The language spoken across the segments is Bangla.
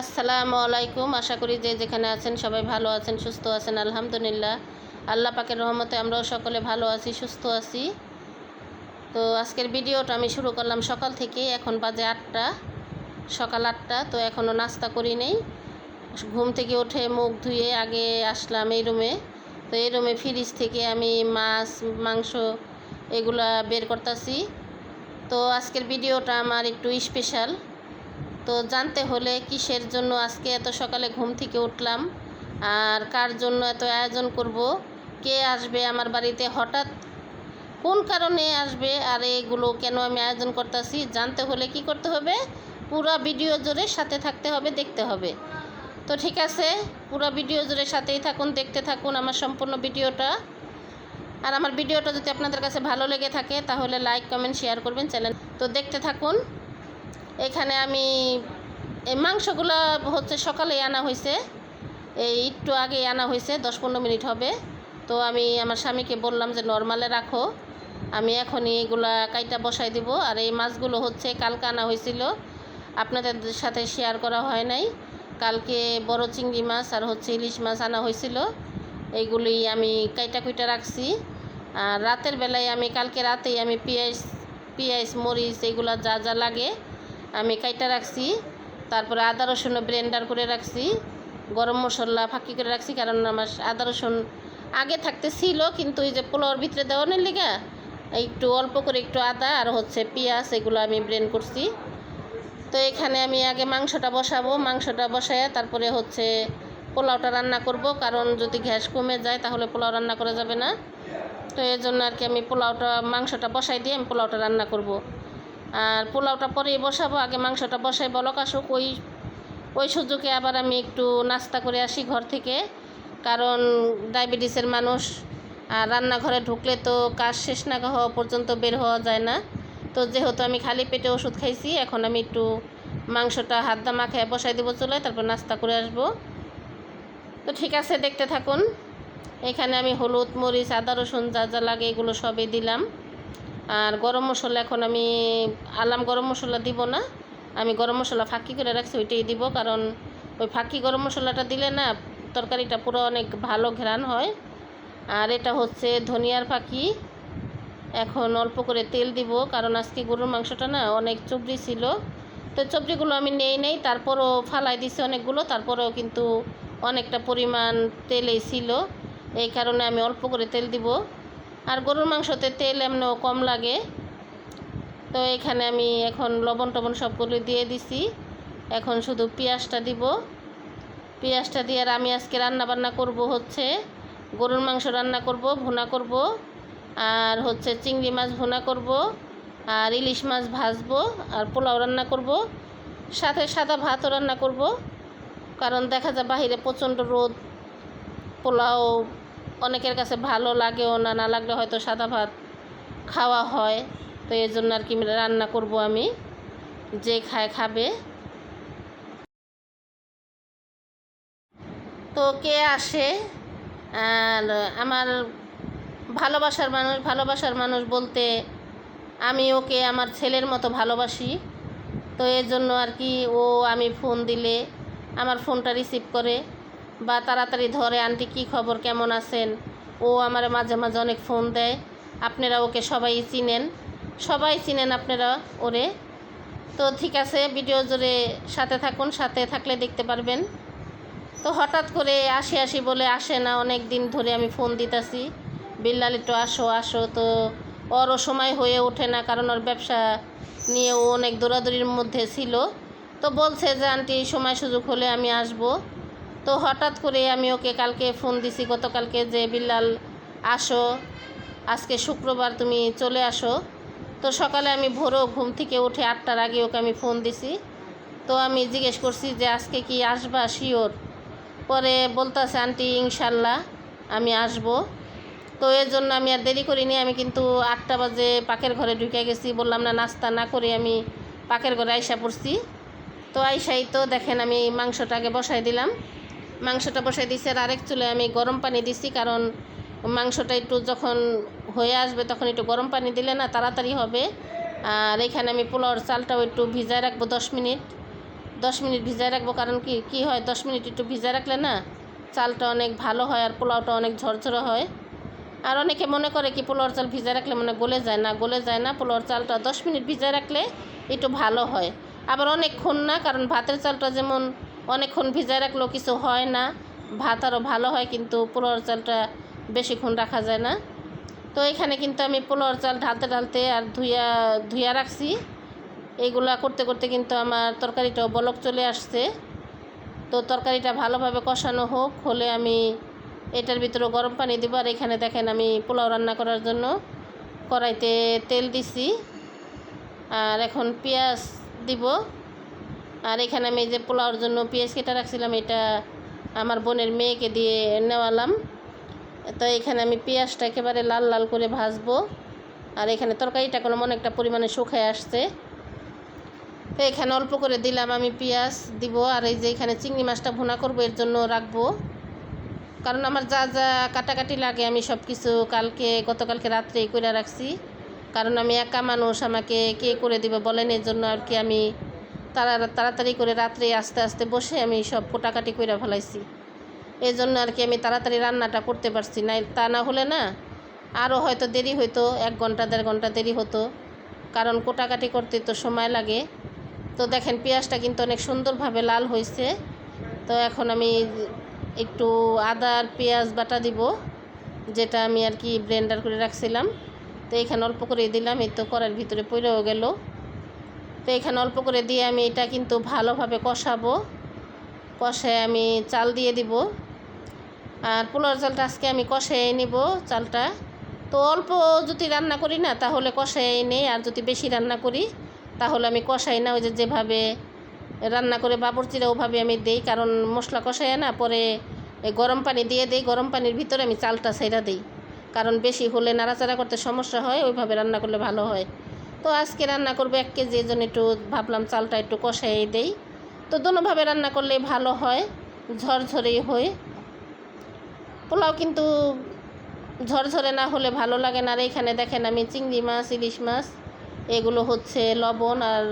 আসসালামু আলাইকুম। আশা করি যে যেখানে আছেন সবাই ভালো আছেন, সুস্থ আছেন, আলহামদুলিল্লাহ। আল্লাহ পাকের রহমতে আমরাও সকলে ভালো আছি, সুস্থ আছি। তো আজকের ভিডিওটা আমি শুরু করলাম সকাল থেকে, এখন বাজে আটটা, সকাল আটটা, তো এখনও নাস্তা করি নেই। ঘুম থেকে উঠে মুখ ধুয়ে আগে আসলাম এই রুমে। তো এই রুমে ফ্রিজ থেকে আমি মাছ, মাংস এগুলা বের করতেছি। তো আজকের ভিডিওটা আমার একটু স্পেশাল তো জানতে হলে কিসের জন্য আজকে এত সকালে ঘুম থেকে উঠলাম? আর কার জন্য এত আয়োজন করব? কে আসবে আমার বাড়িতে হঠাৎ? কোন কারণে আসবে? আর এগুলো কেন আমি আয়োজন করতেছি? জানতে হলে কি করতে হবে? পুরো ভিডিও জুড়ে সাথে থাকতে হবে, দেখতে হবে। তো ঠিক আছে, পুরো ভিডিও জুড়ে সাথেই থাকুন, দেখতে থাকুন আমার সম্পূর্ণ ভিডিওটা। আর আমার ভিডিওটা যদি আপনাদের কাছে ভালো লেগে থাকে, তাহলে লাইক কমেন্ট শেয়ার করবেন চ্যানেল। তো দেখতে থাকুন। এখানে আমি, এই মাংসগুলো হচ্ছে সকালে আনা হয়েছে এই একটু আগেই আনা হয়েছে দশ পনেরো মিনিট হবে। তো আমি আমার স্বামীকে বললাম যে, নর্মালে রাখো। আমি এখনই এগুলা কাইটা বসাই দিব। আর এই মাছগুলো হচ্ছে কালকে আনা হয়েছিল আপনাদের সাথে শেয়ার করা হয় নাই। কালকে বড় চিংড়ি মাছ আর হচ্ছে ইলিশ মাছ আনা হয়েছিল এইগুলি আমি কাইটা কুইটা রাখছি। আর রাতের বেলায় আমি, কালকে রাতেই আমি পেঁয়াজ পেঁয়াজ, মরিচ এগুলা যা যা লাগে আমি কাইটা রাখছি, তারপরে আদা রসুন ব্লেন্ডার করে রাখছি, গরম মশলা ফাঁকি করে রাখছি, কারণ আমার আদা রসুন আগে থাকতে ছিল, কিন্তু এই যে পোলাওয়ার ভিতরে দেওয়ানোর লিগা, একটু অল্প করে একটু আদা আর হচ্ছে পেঁয়াজ, এগুলো আমি ব্লেন্ড করছি। তো এখানে আমি আগে মাংসটা বসাবো, মাংসটা বসায় তারপরে হচ্ছে পোলাওটা রান্না করব, কারণ যদি গ্যাস কমে যায় তাহলে পোলাও রান্না করা যাবে না। তো এই জন্য আর কি আমি পোলাওটা, মাংসটা বসাই দিয়ে আমি পোলাওটা রান্না করব। আর পোলাওটা পরেই বসাবো, আগে মাংসটা বসাই বলক আসুক, ওই ওই সুযোগে আবার আমি একটু নাস্তা করে আসি ঘর থেকে। কারণ ডায়াবেটিসের মানুষ, আর রান্নাঘরে ঢুকলে তো কাজ শেষ না হওয়া পর্যন্ত বের হওয়া যায় না। তো যেহেতু আমি খালি পেটে ওষুধ খাইছি, এখন আমি একটু মাংসটা হাত দা মাখায় বসাই দেবো চলে তারপর নাস্তা করে আসব। তো ঠিক আছে, দেখতে থাকুন। এখানে আমি হলুদ, মরিচ, আদা, রসুন যা যা লাগে এগুলো সবই দিলাম। আর গরম মশলা এখন আমি আলাম গরম মশলা দিব না। আমি গরম মশলা ফাঁকি করে রাখছি, ওইটাই দিব, কারণ ওই ফাঁকি গরম মশলাটা দিলে না তরকারিটা পুরো অনেক ভালো ঘ্রাণ হয়। আর এটা হচ্ছে ধনিয়ার ফাঁকি। এখন অল্প করে তেল দিব, কারণ আজকে গরুর মাংসটা না অনেক চবড়ি ছিল। তো চবড়িগুলো আমি নেই নেই, তারপরও ফালাই দিছি অনেকগুলো, তারপরেও কিন্তু অনেকটা পরিমাণ তেলেই ছিল। এই কারণে আমি অল্প করে তেল দিব। আর গরুর মাংসতে তেল এমনও কম লাগে। তো এখানে আমি এখন লবণ টবণ সবগুলো দিয়ে দিছি। এখন শুধু পেঁয়াজটা দিব। পেঁয়াজটা দিয়ে আর আমি আজকে রান্না বান্না করব হচ্ছে গরুর মাংস রান্না করব, ভুনা করব। আর হচ্ছে চিংড়ি মাছ ভুনা করব। আর ইলিশ মাছ ভাজবো আর পোলাও রান্না করব। সাথে সাদা ভাতও রান্না করব। কারণ দেখা যায় বাহিরে প্রচণ্ড রোদ, পোলাও অনেকের কাছে ভালো লাগেও না না লাগলে হয়তো সাদা ভাত খাওয়া হয়। তো এই জন্য আর কি রান্না করব আমি, যে খায় খাবে। তো কে আসে? আর আমার ভালোবাসার মানুষ ভালোবাসার মানুষ বলতে আমি ওকে আমার ছেলের মতো ভালোবাসি। তো এর জন্য আর কি ও আমি ফোন দিলে, আমার ফোনটা রিসিভ করে। বা তাড়াতাড়ি ধরে, আন্টি, কী খবর? কেমন আছেন? ও আমার মাঝে মাঝে অনেক ফোন দেয়। আপনারা ওকে সবাই চিনেন। সবাই চিনেন আপনারা ওরে। তো ঠিক আছে, ভিডিও জুড়ে সাথে থাকুন, সাথে থাকলে দেখতে পারবেন। তো হঠাৎ করে আসি আসি বলে আসে না, অনেক দিন ধরে আমি ফোন দিতেছি। বিল্লাল, একটু আসো আসো। তো ওরও সময় হয়ে ওঠে না, কারণ ওর ব্যবসা নিয়ে ও অনেক দৌড়াদৌড়ির মধ্যে ছিল। তো বলছে যে, আন্টি, সময় সুযোগ হলে আমি আসব। তো হঠাৎ করে আমি ওকে কালকে ফোন দিছি, গতকালকে যে, বিল্লাল, আসো। আজকে শুক্রবার তুমি চলে আসো। তো সকালে আমি ভোরও ঘুম থেকে উঠে আটটার আগে ওকে আমি ফোন দিছি। তো আমি জিজ্ঞেস করছি যে, আজকে কি আসবা? শিওর পরে বলতেছে, আন্টি, ইনশাল্লাহ আমি আসব। তো এর জন্য আমি আর দেরি করিনি। আমি কিন্তু আটটা বাজে পাকের ঘরে ঢুকে গেছি। বললাম, না, নাস্তা না করে আমি পাকের ঘরে আইসা পড়ছি। তো আইসাই তো দেখেন, আমি মাংসটাকে বসাই দিলাম। মাংসটা বসাই দিছি, আর আরেক চুলে আমি গরম পানি দিছি, কারণ মাংসটা একটু যখন হয়ে আসবে তখন একটু গরম পানি দিলে না তাড়াতাড়ি হবে। আর এখানে আমি পোলাওর চালটাও একটু ভিজায় রাখব দশ মিনিট। দশ মিনিট ভিজায় রাখব, কারণ কি কি হয়, দশ মিনিট একটু ভিজায় রাখলে না চালটা অনেক ভালো হয় আর পোলাওটা অনেক ঝরঝরে হয়। আর অনেকে মনে করে কি, পোলাওর চাল ভিজায় রাখলে মানে গলে যায় না, গলে যায় না। পোলাওর চালটা দশ মিনিট ভিজায় রাখলে একটু ভালো হয়। আবার অনেকক্ষণ না, কারণ ভাতের চালটা যেমন অনেকক্ষণ ভিজায় রাখলেও কিছু হয় না। ভাত আরও ভালো হয়, কিন্তু পোলাওর চালটা বেশিক্ষণ রাখা যায় না। তো এখানে কিন্তু আমি পোলাওর চাল ঢালতে ঢালতে আর ধুইয়া ধুইয়া রাখছি। এইগুলা করতে করতে কিন্তু আমার তরকারিটাও বলক চলে আসছে। তো তরকারিটা ভালোভাবে কষানো হোক, হলে আমি এটার ভিতরে গরম পানি দিব। আর এখানে দেখেন আমি পোলাও রান্না করার জন্য কড়াইতে তেল দিছি। আর এখন পেঁয়াজ দিব। আর এখানে আমি যে পোলাওর জন্য পেঁয়াজ কেটে রাখছিলাম, এটা আমার বোনের মেয়েকে দিয়ে নেওয়ালাম। তো এখানে আমি পেঁয়াজটা একেবারে লাল লাল করে ভাজবো। আর এখানে তরকারিটা কোনো মনে একটা পরিমাণে শুকায় আসছে। তো এখানে অল্প করে দিলাম আমি পেঁয়াজ দিব, আর এই যে এখানে চিংড়ি মাছটা ভুনা করব, এর জন্য রাখব। কারণ আমার যা যা কাটাকাটি লাগে আমি সব কিছু কালকে, গতকালকে রাত্রেই করে রাখছি। কারণ আমি একা মানুষ, আমাকে কে করে দিবে বলেন, এর জন্য আর কি আমি তারা তাড়াতাড়ি করে রাত্রে আস্তে আস্তে বসে আমি সব কোটাকাটি করে ফেলাইছি। এই জন্য আর কি আমি তাড়াতাড়ি রান্নাটা করতে পারছি না। তা না হলে না আরও হয়তো দেরি হতো এক ঘণ্টা, দেড় ঘণ্টা দেরি হতো। কারণ কোটাকাটি করতে তো সময় লাগে। তো দেখেন, পেঁয়াজটা কিন্তু অনেক সুন্দরভাবে লাল হয়েছে তো এখন আমি একটু আদা আর পেঁয়াজ বাটা দিব, যেটা আমি আর কি ব্লেন্ডার করে রাখছিলাম। তো এখানে অল্প করে দিলাম, এই তো কড়ার ভিতরে পড়েও গেল। তো এখানে অল্প করে দিয়ে আমি এটা কিন্তু ভালোভাবে কষাবো। কষায় আমি চাল দিয়ে দিব। আর পোলার চালটা আজকে আমি কষাই নিব চালটা। তো অল্প যদি রান্না করি না, তাহলে কষাই নেই। আর যদি বেশি রান্না করি, তাহলে আমি কষাই না। ওই যে যেভাবে রান্না করে বাবরচিরা ওভাবে আমি দেই। কারণ মশলা কষাই না, পরে গরম পানি দিয়ে দেই। গরম পানির ভিতরে আমি চালটা সাইরা দিই। কারণ বেশি হলে নাড়াচাড়া করতে সমস্যা হয়, ওইভাবে রান্না করলে ভালো হয়। তো আজকে রান্না করব এক কেজি জন্য একটু ভাবলাম চালটা একটু কষাই দেই। তো দোনোভাবে রান্না করলে ভালো হয় ঝরঝরেই হয়। পোলাও কিন্তু ঝরঝরে না হলে ভালো লাগে না। আর এখানে দেখেন আমি চিংড়ি মাছ, ইলিশ মাছ, এগুলো হচ্ছে লবণ আর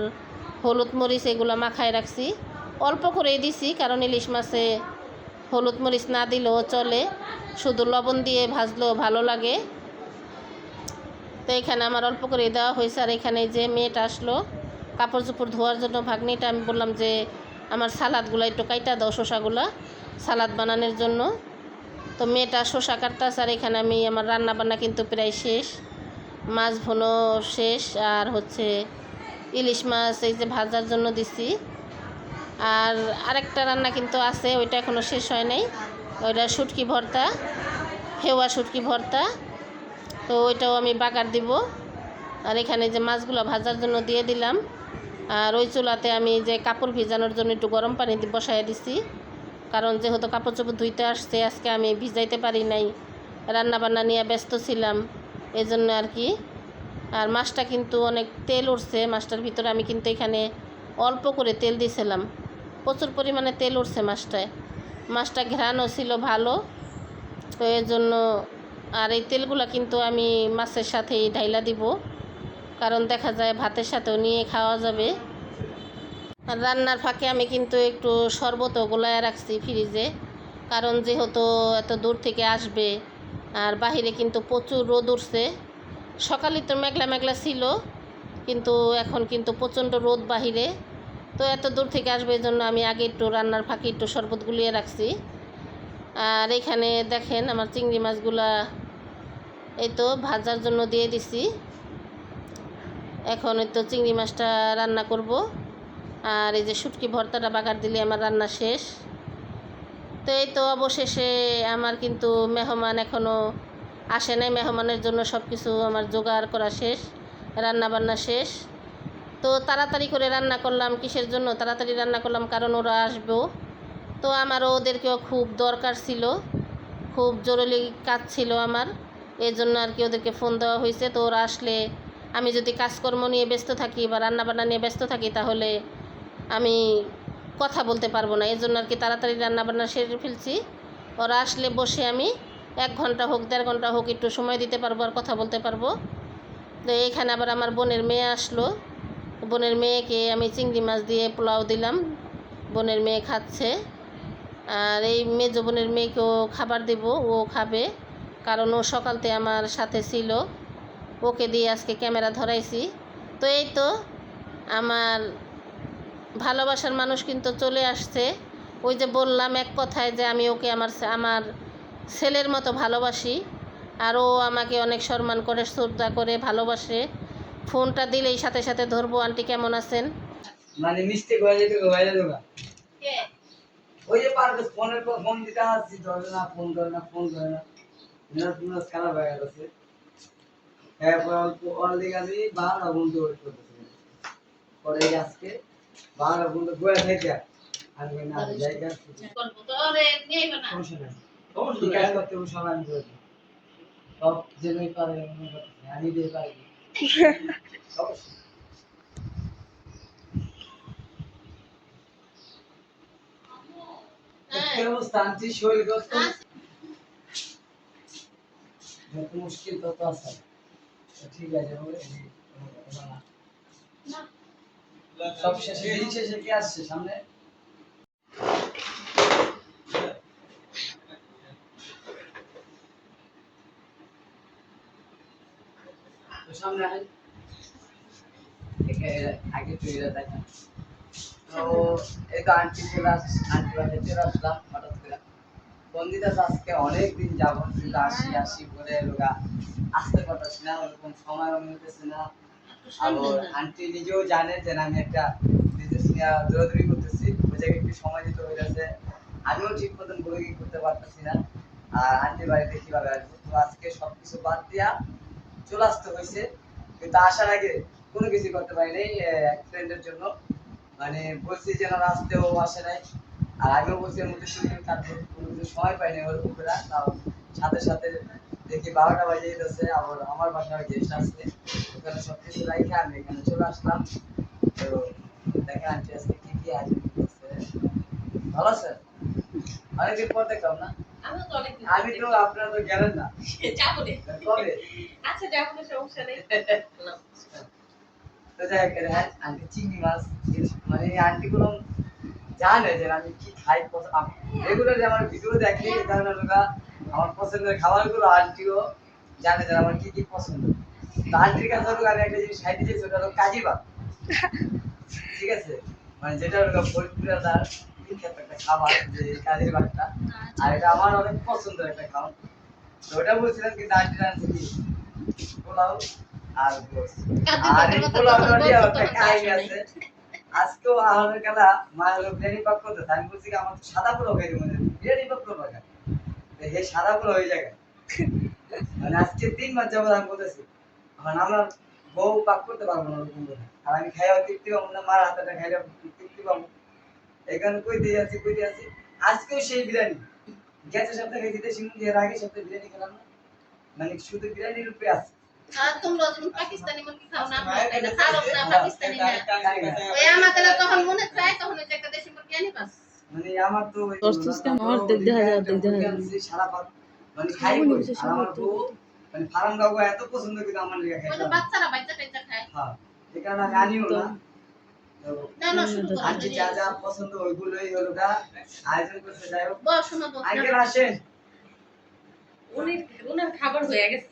হলুদ মরিচ এগুলো মাখায় রাখছি। অল্প করেই দিছি, কারণ ইলিশ মাছে হলুদ মরিচ না দিলেও চলে। শুধু লবণ দিয়ে ভাজলেও ভালো লাগে। তো এখানে আমার অল্প করে দেওয়া হয়েছে। আর এখানে যে মেয়েটা আসলো, কাপড় চোপড় ধোয়ার জন্য ভাগ্নিটা, আমি বললাম যে আমার সালাদগুলো একটু কাইটা দাও শসাগুলো, সালাদ বানানোর জন্য। তো মেয়েটা শসা কাটতাছে আর এখানে আমি আমার রান্না বান্না কিন্তু প্রায় শেষ। মাছ ভুনো শেষ, আর হচ্ছে ইলিশ মাছ এই যে ভাজার জন্য দিছি। আর আরেকটা রান্না কিন্তু আছে, ওইটা এখনও শেষ হয় নাই। ওইটা শুটকি ভর্তা হেওয়া শুটকি ভর্তা। তো ওইটাও আমি বাগার দিব। আর এখানে যে মাছগুলো ভাজার জন্য দিয়ে দিলাম। আর ওই চুলাতে আমি যে কাপড় ভিজানোর জন্য একটু গরম পানি বসাই দিছি। কারণ যেহেতু কাপড় চোপড় ধুইতে আসছে, আজকে আমি ভিজাইতে পারি নাই। রান্না বান্না নিয়ে ব্যস্ত ছিলাম এই জন্য আর কি। আর মাছটা কিন্তু অনেক তেল উঠছে মাছটার ভিতরে আমি কিন্তু এখানে অল্প করে তেল দিয়েছিলাম প্রচুর পরিমাণে তেল উঠছে মাছটায়। মাছটা ঘ্রাণও ছিল ভালো, তো এর জন্য আর এই তেলগুলা কিন্তু আমি মাছের সাথেই ঢাইলা দিব, কারণ দেখা যায় ভাতের সাথেও নিয়ে খাওয়া যাবে। আর রান্নার ফাঁকে আমি কিন্তু একটু শরবতও গোলায় রাখছি ফ্রিজে, কারণ যেহেতু এত দূর থেকে আসবে, আর বাহিরে কিন্তু প্রচুর রোদ উঠছে। সকালে তো মেঘলা মেঘলা ছিল, কিন্তু এখন কিন্তু প্রচণ্ড রোদ বাহিরে। তো এত দূর থেকে আসবে এই জন্য আমি আগে একটু রান্নার ফাঁকে একটু শরবত গুলিয়ে রাখছি। আর এখানে দেখেন আমার চিংড়ি মাছগুলা এই তো ভাজার জন্য দিয়ে দিছি। এখন এই তো চিংড়ি মাছটা রান্না করব। আর এই যে শুটকি ভর্তাটা বাগার দিলে আমার রান্না শেষ। তো এই তো অবশেষে আমার কিন্তু মেহমান এখনও আসে নাই। মেহমানের জন্য সব কিছু আমার জোগাড় করা শেষ রান্না বান্না শেষ। তো তাড়াতাড়ি করে রান্না করলাম, কিসের জন্য তাড়াতাড়ি রান্না করলাম? কারণ ওরা আসবেও। তো আমারও ওদেরকেও খুব দরকার ছিল। খুব জরুরি কাজ ছিল আমার। এই জন্য আর কি ওদেরকে ফোন দেওয়া হয়েছে। তো ওরা আসলে আমি যদি কাজকর্ম নিয়ে ব্যস্ত থাকি বা রান্নাবান্না নিয়ে ব্যস্ত থাকি, তাহলে আমি কথা বলতে পারব না। এই জন্য আর কি তাড়াতাড়ি রান্নাবান্না সেরে ফেলছি। ওরা আসলে বসে আমি এক ঘণ্টা হোক, দেড় ঘণ্টা হোক একটু সময় দিতে পারব আর কথা বলতে পারব। তো এখানে আবার আমার বোনের মেয়ে আসলো। বোনের মেয়েকে আমি চিংড়ি মাছ দিয়ে পোলাও দিলাম। বোনের মেয়ে খাচ্ছে। আর এই মেজো বোনের মেয়েকেও খাবার দেব, ও খাবে। কারণ ও সকালতে আমার সাথে ছিল। ওকে দিয়ে আজকে ক্যামেরা ধরাইছি। তো এই তো আমার ভালোবাসার মানুষ কিন্তু চলে আসছে। ওই যে বললাম এক কথায় যে আমি ওকে আমার আমার ছেলের মতো ভালোবাসি। আর ও আমাকে অনেক সম্মান করে শ্রদ্ধা করে ভালোবাসে। ফোনটা দিলেই সাথে সাথে ধরবো আন্টি কেমন আছেন? মানে মিস্টেক হয়ে যেত হয়ে যেত গা। ওই যে পারবে ফোনের পর ফোন দিতে আসছি ধরে না ফোন ধরে না ফোন ধরে না। খারাপ হয়ে গেছে। এরপর অল্প অনলি আমি বারোটা বন্ধু ওয়েট করতেছি। পরে আজকে বারোটা বন্ধু বয়ে থেকে আমি না জায়গা সমস্যা নেই। কি করতে সব আমি করে সব জেনেই পারে আমি দিয়ে পারি। অবস্থা শরীর মুশকিল তত আছে। তো ঠিক আছে। সব শেষে শেষে কি আসছে? সামনে? আগে তো এরা তো এই তো আন্টি চলে আস আন্টি বাসায় চলে আসলাম হঠাৎ করে। বন্দিতা আজকে অনেক দিন যাব আসি আসি লোকা আসতে পারতেছি না ওরকম মিলতেছে না। আর আন্টি নিজেও জানে যে আমি একটা বিজনেস নিয়ে দৌড়াদৌড়ি করতেছি ওই জায়গায় একটু সময় দিতে হইতেছে। আমিও ঠিক মতন বই করতে পারতেছি না। আর আন্টির বাড়িতে কীভাবে আসব? তো আজকে সবকিছু বাদ দিয়া চলে আসতে হয়েছে কিন্তু আসার আগে কোনো কিছু করতে পারিনি এক ফ্রেন্ডের জন্য। মানে বলছি যে না আসতেও আসে নাই। আর আগেও বলছি এর মধ্যে শুনে তারপর কোনো কিছু সময় পাইনি ওরকম করে তাও সাথে সাথে দেখি বারোটা বাজে যেতেছে আবার আমার বাসায় গেস্ট আসছে। ওখানে সব কিছু রাইখে আমি এখানে চলে আসলাম। তো দেখেন আন্টি আজকে কি কি আয়োজন ভালো আছে? অনেকদিন পর দেখলাম না? আমি তো আপনারা তো গেলেন না। কবে? তো যাই হোক, এর হ্যাঁ, আন্টি চিংড়ি মাছ মানে আন্টি জানে যে আমি কি খাই রেগুলার আমার ভিডিও দেখে লোকা আমার পছন্দের খাবারগুলো আন্টিও জানে যে আমার কি কি পছন্দ। তো আন্টির কাছে হলো আমি একটা জিনিস খাইতে চাইছি ওটা হলো কাজী ভাত। ঠিক আছে? মানে যেটা হলো ফরিদপুরের তার বিখ্যাত একটা খাবার যে ভাতটা। আর এটা আমার অনেক পছন্দের একটা খাবার। তো ওটা বলছিলাম কিন্তু আন্টি রাঁধছে কি? পোলাও আর আর এই পোলাওটা একটা কাহিনী আছে। আজকেও আমাদের খেলা মা হলো বিরিয়ানি পাক করতেছে। আমি বলছি কি আমার সাদা পোলাও খাই মানে বিরিয়ানি পাক কেন? তো হে সাদা পোলাও হয়ে যায়। মানে আজকে তিন মাস যাব আমি বলতেছি মানে আমার বউ পাক করতে পারব না ওরকম করে। আর আমি খাইয়াও তৃপ্তি পাবো না মার হাতেটা খাইলে তৃপ্তি পাবো। এখানে কই দিয়ে আছি কই দিয়ে আছি। আজকেও সেই বিরিয়ানি। গেছে সপ্তাহে খাইছি দেশি মুরগি এর আগে সপ্তাহে বিরিয়ানি খেলাম না। মানে শুধু বিরিয়ানির উপরে আছে। আর তোমরা যখন পাকিস্তানি মুরগি খাও না আমরা খাই না পাকিস্তানি না। ওই আমাদের তখন মনে চায় তখন একটা দেশি মুরগি আনি বাস মানে আমার তো ওই আমার দেখ- দেখা যায়, দেখ- দেখা যায়। সারা পাত মানে খাই মনে আর আমার তো- মানে ফার্ম গাওয়া এত পছন্দ কিন্তু আমার লেগে খাই যে বাচ্চারা বাচ্চা টাচ্চা খায়। হ্যাঁ এই কারণে আনিও না। না না শুরু করো আন্টি যা যা পছন্দ ওইগুলোই হলো গা আয়োজন করতে যাই হোক। বস শোনো তো আঙ্কেল আসেন। খাবার হয়ে গেছে।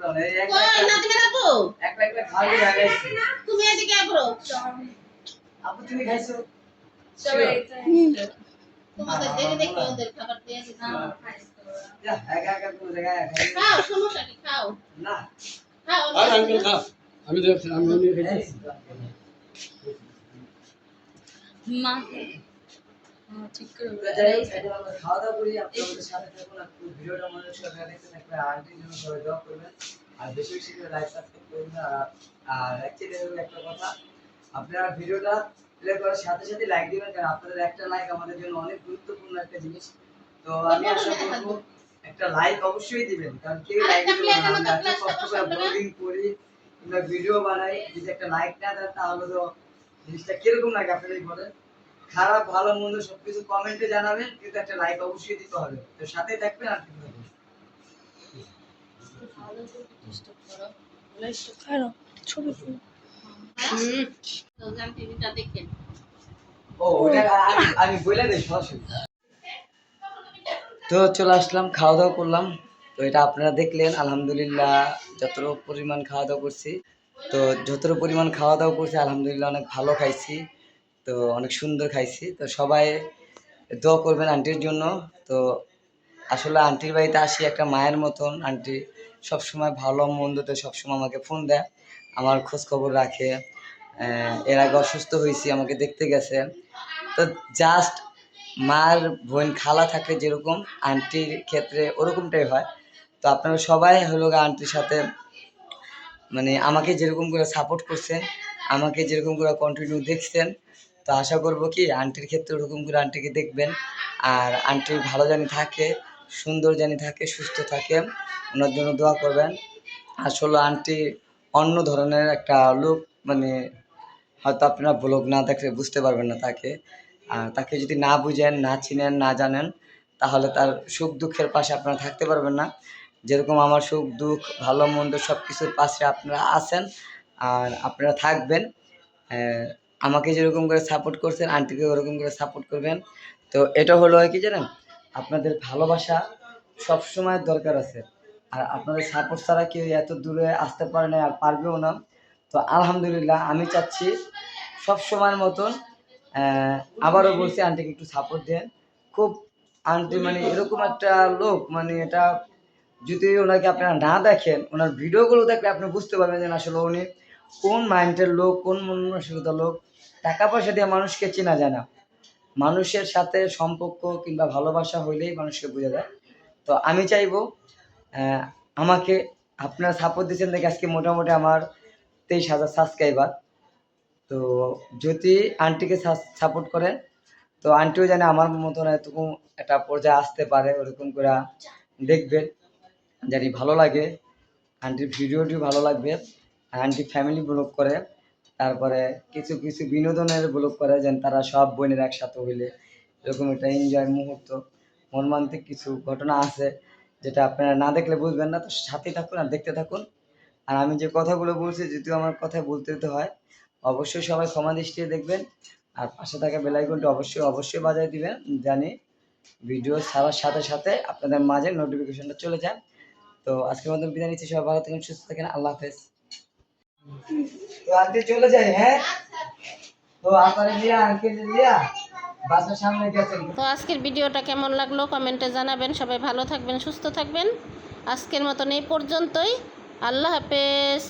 না, এই এক একটা- একটা একটা খাওয়াই লাগাইছি তুমি এদিকে আবরো আপু তুমি খাইছো তোমাদের দেখে দেখে ওদের খাবার দিয়ে দিচ্ছি যা, একা একা কোনো জায়গায় খাও সমস্যা কি খাও না খাও আর আঙ্কেল খা আমি দেখছি আমি নিয়ে খেয়েছি মা ঠিক করে তো যাই হোক, এখন আমরা খাওয়া দাওয়া করি আপনাদের সাথে থাকুন আর ভিডিওটা মনে দেখতে থাকবেন আর আন্টির জন্য সবাই দোয়া করবেন আর বেশি বেশি করে লাইক সাবস্ক্রাইব করবেন আর- আর একটা কথা আপনারা ভিডিওটা প্লে করার সাথে সাথে লাইক দিবেন কারণ আপনাদের একটা লাইক আমাদের জন্য অনেক গুরুত্বপূর্ণ একটা জিনিস। তো আমি আশা করব একটা লাইক অবশ্যই দিবেন কারণ কেউ লাইক আরেকটা দিবে না। আমরা এত কষ্ট করে ব্লগিং করি কিংবা ভিডিও বানাই যদি একটা লাইক না দেন তাহলে তো জিনিসটা কীরকম লাগে আপনারাই বলেন? খারাপ ভালো মন্দ সবকিছু কমেন্টে জানাবেন কিন্তু একটা লাইক অবশ্যই দিতে হবে। তো সাথে থাকবেন আর কিন্তু ছবি তো চলে আসলাম খাওয়া দাওয়া করলাম। তো এটা আপনারা দেখলেন, আলহামদুলিল্লাহ, যতটুকু পরিমাণ খাওয়া দাওয়া করছি। তো যতটুকু পরিমাণ খাওয়া দাওয়া করছি, আলহামদুলিল্লাহ অনেক ভালো খাইছি। তো অনেক সুন্দর খাইছি। তো সবাই দোয়া করবেন আন্টির জন্য। তো আসলে আন্টির বাড়িতে আসি একটা মায়ের মতন। আন্টি সবসময় ভালো মন্দতে সবসময় আমাকে ফোন দেয়। আমার খোঁজ খবর রাখে এর আগে অসুস্থ হয়েছি, আমাকে দেখতে গেছে। তো জাস্ট মার বোন খালা থাকলে যেরকম, আন্টির ক্ষেত্রে ওরকমটাই হয়। তো আপনারা সবাই হলো আন্টির সাথে মানে আমাকে যেরকম করে সাপোর্ট করছেন, আমাকে যেরকম করে কন্টিনিউ দেখছেন, তো আশা করব কি আন্টির ক্ষেত্রে ওরকম করে আন্টিকে দেখবেন। আর আন্টি ভালো জানি থাকে, সুন্দর জানি থাকে, সুস্থ থাকে, ওনার জন্য দোয়া করবেন। আসলে আন্টি অন্য ধরনের একটা লোক মানে হয়তো আপনারা ব্লগ না দেখলে বুঝতে পারবেন না তাকে। আর তাকে যদি না বুঝেন, না চিনেন, না জানেন, তাহলে তার সুখ দুঃখের পাশে আপনারা থাকতে পারবেন না। যেরকম আমার সুখ, দুঃখ, ভালো, মন্দ সব কিছুর পাশে আপনারা আছেন আর আপনারা থাকবেন। আমাকে যেরকম করে সাপোর্ট করছেন আন্টিকে ওরকম করে সাপোর্ট করবেন। তো এটা হলো কি জানেন? আপনাদের ভালোবাসা সব সময় দরকার আছে। আর আপনাদের সাপোর্ট ছাড়া কেউ এত দূরে আসতে পারে না আর পারবেও না। তো আলহামদুলিল্লাহ, আমি চাচ্ছি সব সময়ের মতন আবারও বলছি, আন্টিকে একটু সাপোর্ট দেন। খুব আন্টি মানে এরকম একটা লোক মানে এটা যদি ওনাকে আপনারা না দেখেন, ওনার ভিডিওগুলো দেখলে আপনি বুঝতে পারবেন যে আসলে উনি কোন মাইন্ডের লোক, কোন মন মানসিকতার লোক। টাকা পয়সা দিয়ে মানুষকে চেনা যায় না। মানুষের সাথে সম্পর্ক কিংবা ভালোবাসা হইলেই মানুষকে বোঝা যায়। তো আমি চাইব আমাকে আপনারা সাপোর্ট দিচ্ছেন দেখে আজকে মোটামুটি আমার তেইশ হাজার সাবস্ক্রাইবার তো যদি আন্টিকে সাপোর্ট করেন, তো আন্টিও জানে আমার মতন এরকম একটা পর্যায়ে আসতে পারে, ওরকম করে দেখবেন জানি ভালো লাগে। আন্টির ভিডিওটিও ভালো লাগবে আন্টি ফ্যামিলি ব্লগ করে, তারপরে কিছু কিছু বিনোদনের ব্লগ করে, যেন তারা সব বোনের একসাথে হইলে, এরকম একটা এনজয় মুহূর্ত মর্মান্তিক কিছু ঘটনা আছে যেটা আপনারা না দেখলে বুঝবেন না, তো সাথে থাকুন আর দেখতে থাকুন। আর আমি যে কথাগুলো বলছি যদিও আমার কথা বলতে দিতে হয়, অবশ্যই সবাই ক্ষমা দৃষ্টিতে দেখবেন। আর পাশে থাকা বেলাইকনটি অবশ্যই অবশ্যই বাজায় দিবেন, জানি ভিডিও ছাড়ার সাথে সাথে আপনাদের মাঝে নোটিফিকেশনটা চলে যায়। তো আজকের মতন বিদায় নিচ্ছি, সবাই ভালো থাকেন, সুস্থ থাকেন, আল্লাহ হাফেজ। তো আজকে চলে যাই হ্যাঁ? তো আপনার লিয়া আঙ্কেল গেছেন তো আজকের ভিডিওটা কেমন লাগল কমেন্টে জানাবেন। সবাই ভালো থাকবেন, সুস্থ থাকবেন। আজকের মতন এই পর্যন্তই। আল্লাহ হাফেজ।